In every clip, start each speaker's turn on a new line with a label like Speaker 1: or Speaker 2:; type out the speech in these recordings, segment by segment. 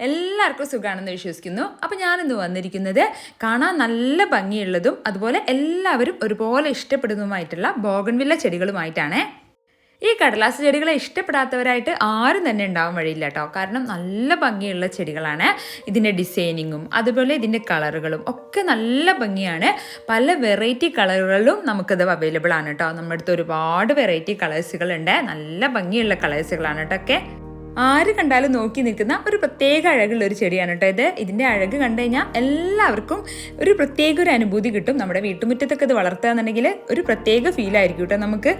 Speaker 1: എല്ലാവർക്കും സുഖമാണെന്ന് വിശ്വസിക്കുന്നു. അപ്പോൾ ഞാനിന്ന് വന്നിരിക്കുന്നത് കാണാൻ നല്ല ഭംഗിയുള്ളതും അതുപോലെ എല്ലാവരും ഒരുപോലെ ഇഷ്ടപ്പെടുന്നതുമായിട്ടുള്ള ബോഗൻവില്ല ചെടികളുമായിട്ടാണ്. ഈ കടലാസ് ചെടികളെ ഇഷ്ടപ്പെടാത്തവരായിട്ട് ആരും തന്നെ ഉണ്ടാവാൻ വഴിയില്ല കേട്ടോ. കാരണം നല്ല ഭംഗിയുള്ള ചെടികളാണ്. ഇതിന്റെ ഡിസൈനിങ്ങും അതുപോലെ ഇതിന്റെ കളറുകളും ഒക്കെ നല്ല ഭംഗിയാണ്. പല വെറൈറ്റി കളറുകളിലും നമുക്കത് അവൈലബിൾ ആണ് കേട്ടോ. നമ്മുടെ അടുത്ത് ഒരുപാട് വെറൈറ്റി കളേഴ്സുകളുണ്ട്. നല്ല ഭംഗിയുള്ള കളേഴ്സുകളാണ് കേട്ടോ ഒക്കെ. ആര് കണ്ടാലും നോക്കി നിൽക്കുന്ന ഒരു പ്രത്യേക അഴകുള്ള ഒരു ചെടിയാണ് കേട്ടോ ഇത്. ഇതിന്റെ അഴക് കണ്ടു കഴിഞ്ഞാൽ എല്ലാവർക്കും ഒരു പ്രത്യേക ഒരു അനുഭൂതി കിട്ടും. നമ്മുടെ വീട്ടുമുറ്റത്തൊക്കെ ഇത് വളർത്തുക എന്നുണ്ടെങ്കിൽ ഒരു പ്രത്യേക ഫീൽ ആയിരിക്കും കേട്ടോ നമുക്ക്.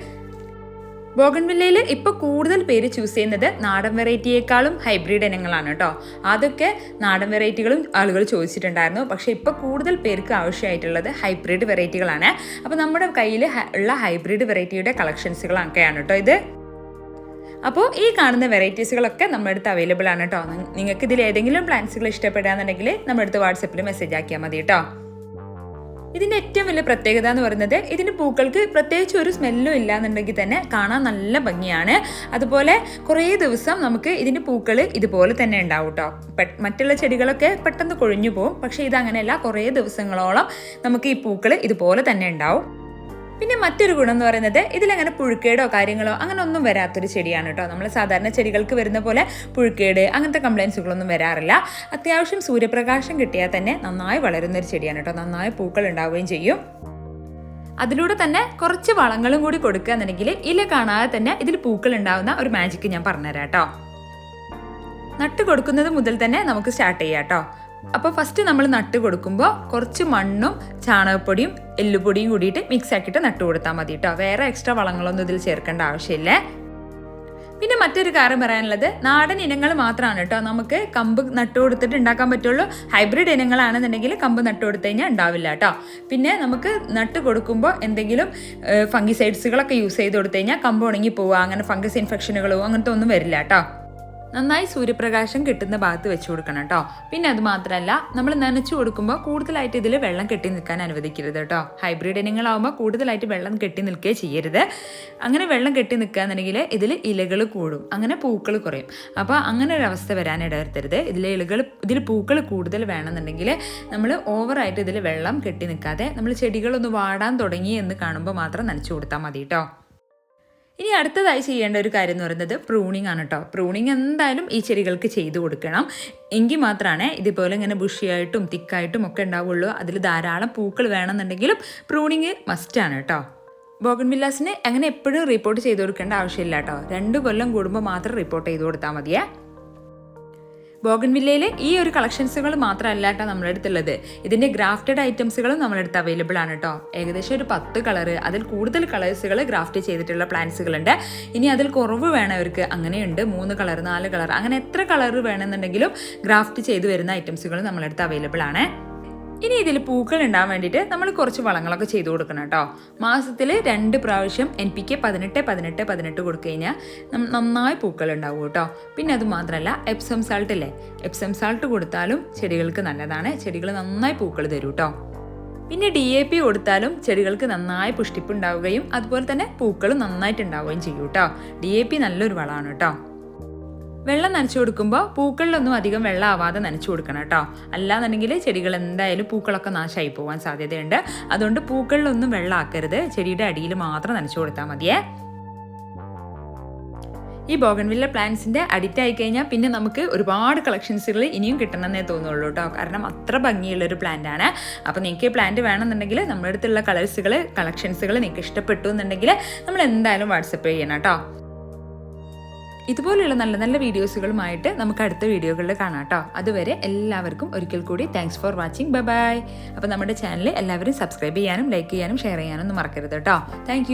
Speaker 1: ബോഗൺവില്ലയിൽ ഇപ്പോൾ കൂടുതൽ പേര് ചൂസ് ചെയ്യുന്നത് നാടൻ വെറൈറ്റിയേക്കാളും ഹൈബ്രിഡ് ഇനങ്ങളാണ് കേട്ടോ. അതൊക്കെ നാടൻ വെറൈറ്റികളും ആളുകൾ ചോദിച്ചിട്ടുണ്ടായിരുന്നു. പക്ഷേ ഇപ്പോൾ കൂടുതൽ പേർക്ക് ആവശ്യമായിട്ടുള്ളത് ഹൈബ്രിഡ് വെറൈറ്റികളാണ്. അപ്പോൾ നമ്മുടെ കയ്യിൽ ഉള്ള ഹൈബ്രിഡ് വെറൈറ്റിയുടെ കളക്ഷൻസുകളൊക്കെയാണ് കേട്ടോ ഇത്. അപ്പോൾ ഈ കാണുന്ന വെറൈറ്റീസുകളൊക്കെ നമ്മുടെ അടുത്ത് അവൈലബിൾ ആണ് കേട്ടോ നിങ്ങൾക്ക് ഇതിൽ ഏതെങ്കിലും പ്ലാന്റ്സുകൾ ഇഷ്ടപ്പെടുകയാണെന്നുണ്ടെങ്കിൽ നമ്മുടെ അടുത്ത് വാട്സപ്പിൽ മെസ്സേജ് ആക്കിയാൽ മതി കേട്ടോ ഇതിന്റെ ഏറ്റവും വലിയ പ്രത്യേകത എന്ന് പറയുന്നത് ഇതിന്റെ പൂക്കൾക്ക് പ്രത്യേകിച്ച് ഒരു സ്മെല്ലും ഇല്ല എന്നുണ്ടെങ്കിൽ തന്നെ കാണാൻ നല്ല ഭംഗിയാണ്. അതുപോലെ കുറേ ദിവസം നമുക്ക് ഇതിന്റെ പൂക്കൾ ഇതുപോലെ തന്നെ ഉണ്ടാവും കേട്ടോ മറ്റുള്ള ചെടികളൊക്കെ പെട്ടെന്ന് കൊഴിഞ്ഞു പോകും പക്ഷേ ഇതങ്ങനെയല്ല. കുറേ ദിവസങ്ങളോളം നമുക്ക് ഈ പൂക്കൾ ഇതുപോലെ തന്നെ ഉണ്ടാവും. പിന്നെ മറ്റൊരു ഗുണം എന്ന് പറയുന്നത് ഇതിലങ്ങനെ പുഴുക്കേടോ കാര്യങ്ങളോ അങ്ങനെ ഒന്നും വരാത്തൊരു ചെടിയാണ് കേട്ടോ. നമ്മൾ സാധാരണ ചെടികൾക്ക് വരുന്ന പോലെ പുഴുക്കേട് അങ്ങനത്തെ കംപ്ലയിൻസുകളൊന്നും വരാറില്ല. അത്യാവശ്യം സൂര്യപ്രകാശം കിട്ടിയാൽ തന്നെ നന്നായി വളരുന്ന ഒരു ചെടിയാണ് കേട്ടോ. നന്നായി പൂക്കൾ ഉണ്ടാവുകയും ചെയ്യും. അതിലൂടെ തന്നെ കുറച്ച് വളങ്ങളും കൂടി കൊടുക്കുക എന്നുണ്ടെങ്കിൽ ഇല കാണാതെ തന്നെ ഇതിൽ പൂക്കൾ ഉണ്ടാവുന്ന ഒരു മാജിക്ക് ഞാൻ പറഞ്ഞുതരാം കേട്ടോ. നട്ട് കൊടുക്കുന്നത് മുതൽ തന്നെ നമുക്ക് സ്റ്റാർട്ട് ചെയ്യാം കേട്ടോ. അപ്പോൾ ഫസ്റ്റ് നമ്മൾ നട്ട് കൊടുക്കുമ്പോൾ കുറച്ച് മണ്ണും ചാണകപ്പൊടിയും എല്ലുപൊടിയും കൂടിയിട്ട് മിക്സ് ആക്കിയിട്ട് നട്ട് കൊടുത്താൽ മതി കേട്ടോ വേറെ എക്സ്ട്രാ വളങ്ങളൊന്നും ഇതിൽ ചേർക്കേണ്ട ആവശ്യമില്ല. പിന്നെ മറ്റൊരു കാര്യം പറയാനുള്ളത് നാടൻ ഇനങ്ങൾ മാത്രമാണ് കേട്ടോ നമുക്ക് കമ്പ് നട്ട് കൊടുത്തിട്ട് ഉണ്ടാക്കാൻ പറ്റുള്ളൂ. ഹൈബ്രിഡ് ഇനങ്ങളാണെന്നുണ്ടെങ്കിൽ കമ്പ് നട്ട് കൊടുത്തു കഴിഞ്ഞാൽ ഉണ്ടാവില്ല കേട്ടോ പിന്നെ നമുക്ക് നട്ട് കൊടുക്കുമ്പോൾ എന്തെങ്കിലും ഫംഗിസൈഡ്സുകളൊക്കെ യൂസ് ചെയ്ത് കൊടുത്തു കഴിഞ്ഞാൽ കമ്പ് ഉണങ്ങി പോവുക അങ്ങനെ ഫംഗസ് ഇൻഫെക്ഷനുകളോ അങ്ങനത്തെ ഒന്നും വരില്ല കേട്ടോ നന്നായി സൂര്യപ്രകാശം കിട്ടുന്ന ഭാഗത്ത് വെച്ച് കൊടുക്കണം കേട്ടോ. പിന്നെ അത് മാത്രമല്ല നമ്മൾ നനച്ചു കൊടുക്കുമ്പോൾ കൂടുതലായിട്ട് ഇതിൽ വെള്ളം കെട്ടി നിൽക്കാൻ അനുവദിക്കരുത് കേട്ടോ. ഹൈബ്രിഡ് ഇനങ്ങളാവുമ്പോൾ കൂടുതലായിട്ട് വെള്ളം കെട്ടി നിൽക്കുകയും ചെയ്യരുത്. അങ്ങനെ വെള്ളം കെട്ടി നിൽക്കുകയെന്നുണ്ടെങ്കിൽ ഇതിൽ ഇലകൾ കൂടും അങ്ങനെ പൂക്കൾ കുറയും. അപ്പോൾ അങ്ങനെ ഒരു അവസ്ഥ വരാൻ ഇതിലെ ഇലകൾ ഇതിൽ പൂക്കൾ കൂടുതൽ വേണമെന്നുണ്ടെങ്കിൽ നമ്മൾ ഓവറായിട്ട് ഇതിൽ വെള്ളം കെട്ടി നിൽക്കാതെ നമ്മൾ ചെടികളൊന്ന് വാടാൻ തുടങ്ങി എന്ന് കാണുമ്പോൾ മാത്രം നനച്ചു കൊടുത്താൽ മതി കേട്ടോ. ഇനി അടുത്തതായി ചെയ്യേണ്ട ഒരു കാര്യം എന്ന് പറയുന്നത് പ്രൂണിംഗ് ആണ് കേട്ടോ പ്രൂണിങ് എന്തായാലും ഈ ചെടികൾക്ക് ചെയ്തു കൊടുക്കണം. എങ്കിൽ മാത്രമാണ് ഇതുപോലെ ഇങ്ങനെ ബുഷിയായിട്ടും തിക്കായിട്ടും ഒക്കെ ഉണ്ടാവുള്ളൂ. അതിൽ ധാരാളം പൂക്കൾ വേണമെന്നുണ്ടെങ്കിലും പ്രൂണിങ് മസ്റ്റാണ് കേട്ടോ ബോഗൺ വില്ലാസിന് അങ്ങനെ എപ്പോഴും റിപ്പോർട്ട് ചെയ്ത് കൊടുക്കേണ്ട ആവശ്യമില്ല കേട്ടോ രണ്ട് കൊല്ലം കൂടുമ്പോൾ മാത്രം റിപ്പോർട്ട് ചെയ്ത് കൊടുത്താൽ മതിയേ. ബോഗൻവില്ലയിൽ ഈ ഒരു കളക്ഷൻസുകൾ മാത്രമല്ല കേട്ടോ നമ്മുടെ അടുത്തുള്ളത്. ഇതിന്റെ ഗ്രാഫ്റ്റഡ് ഐറ്റംസുകളും നമ്മുടെ അടുത്ത് അവൈലബിൾ ആണ് കേട്ടോ. ഏകദേശം ഒരു പത്ത് കളറ് അതിൽ കൂടുതൽ കളേഴ്സുകൾ ഗ്രാഫ്റ്റ് ചെയ്തിട്ടുള്ള പ്ലാന്റ്സുകളുണ്ട് ഇനി അതിൽ കുറവ് വേണവർക്ക് അങ്ങനെയുണ്ട്. മൂന്ന് കളർ നാല് കളർ അങ്ങനെ എത്ര കളർ വേണമെന്നുണ്ടെങ്കിലും ഗ്രാഫ്റ്റ് ചെയ്ത് വരുന്ന ഐറ്റംസുകൾ നമ്മുടെ അവൈലബിൾ ആണ്. ഇനി ഇതിൽ പൂക്കൾ ഉണ്ടാകാൻ വേണ്ടിയിട്ട് നമ്മൾ കുറച്ച് വളങ്ങളൊക്കെ ചെയ്തു കൊടുക്കണം കേട്ടോ. മാസത്തിൽ രണ്ട് പ്രാവശ്യം എൻ പി കെ പതിനെട്ട് പതിനെട്ട് പതിനെട്ട് കൊടുത്തു കഴിഞ്ഞാൽ നന്നായി പൂക്കൾ ഉണ്ടാവും കേട്ടോ. പിന്നെ അത് മാത്രമല്ല എപ്സം സാൾട്ട് അല്ലേ എപ്സം സാൾട്ട് കൊടുത്താലും ചെടികൾക്ക് നല്ലതാണ്. ചെടികൾ നന്നായി പൂക്കൾ തരും കേട്ടോ. പിന്നെ ഡി എ പി കൊടുത്താലും ചെടികൾക്ക് നന്നായി പുഷ്ടിപ്പ് ഉണ്ടാവുകയും അതുപോലെ തന്നെ പൂക്കളും നന്നായിട്ട് ഉണ്ടാവുകയും ചെയ്യും കേട്ടോ. ഡി എ പി നല്ലൊരു വളമാണ് കേട്ടോ. വെള്ളം നനച്ചു കൊടുക്കുമ്പോൾ പൂക്കളിലൊന്നും അധികം വെള്ളം ആവാതെ നനച്ചു കൊടുക്കണം കേട്ടോ. അല്ലാന്നുണ്ടെങ്കിൽ ചെടികൾ എന്തായാലും പൂക്കളൊക്കെ നാശമായി പോകാൻ സാധ്യതയുണ്ട്. അതുകൊണ്ട് പൂക്കളിലൊന്നും വെള്ളം ആക്കരുത് ചെടിയുടെ അടിയിൽ മാത്രം നനച്ചു കൊടുത്താൽ മതിയേ. ഈ ബോഗൺവില്ല പ്ലാന്റ്സിന്റെ അഡിക്റ്റ് ആയി കഴിഞ്ഞാൽ പിന്നെ നമുക്ക് ഒരുപാട് കളക്ഷൻസുകൾ ഇനിയും കിട്ടണമെന്നേ തോന്നുള്ളൂ കേട്ടോ. കാരണം അത്ര ഭംഗിയുള്ള ഒരു പ്ലാന്റ് ആണ്. അപ്പോൾ നിങ്ങൾക്ക് ഈ പ്ലാന്റ് വേണമെന്നുണ്ടെങ്കിൽ നമ്മുടെ അടുത്തുള്ള കളേഴ്സുകൾ കളക്ഷൻസുകൾ നിങ്ങൾക്ക് ഇഷ്ടപ്പെട്ടു എന്നുണ്ടെങ്കിൽ നമ്മൾ എന്തായാലും വാട്സപ്പ് ചെയ്യണം കേട്ടോ. ഇതുപോലെയുള്ള നല്ല നല്ല വീഡിയോസുകളുമായിട്ട് നമുക്ക് അടുത്ത വീഡിയോകളിൽ കാണാം കേട്ടോ. അതുവരെ എല്ലാവർക്കും ഒരിക്കൽ കൂടി thanks for watching bye bye അപ്പോൾ നമ്മുടെ ചാനൽ എല്ലാവരും സബ്സ്ക്രൈബ് ചെയ്യാനും ലൈക്ക് ചെയ്യാനും ഷെയർ ചെയ്യാനും ഒന്നും മറക്കരുത് കേട്ടോ. താങ്ക്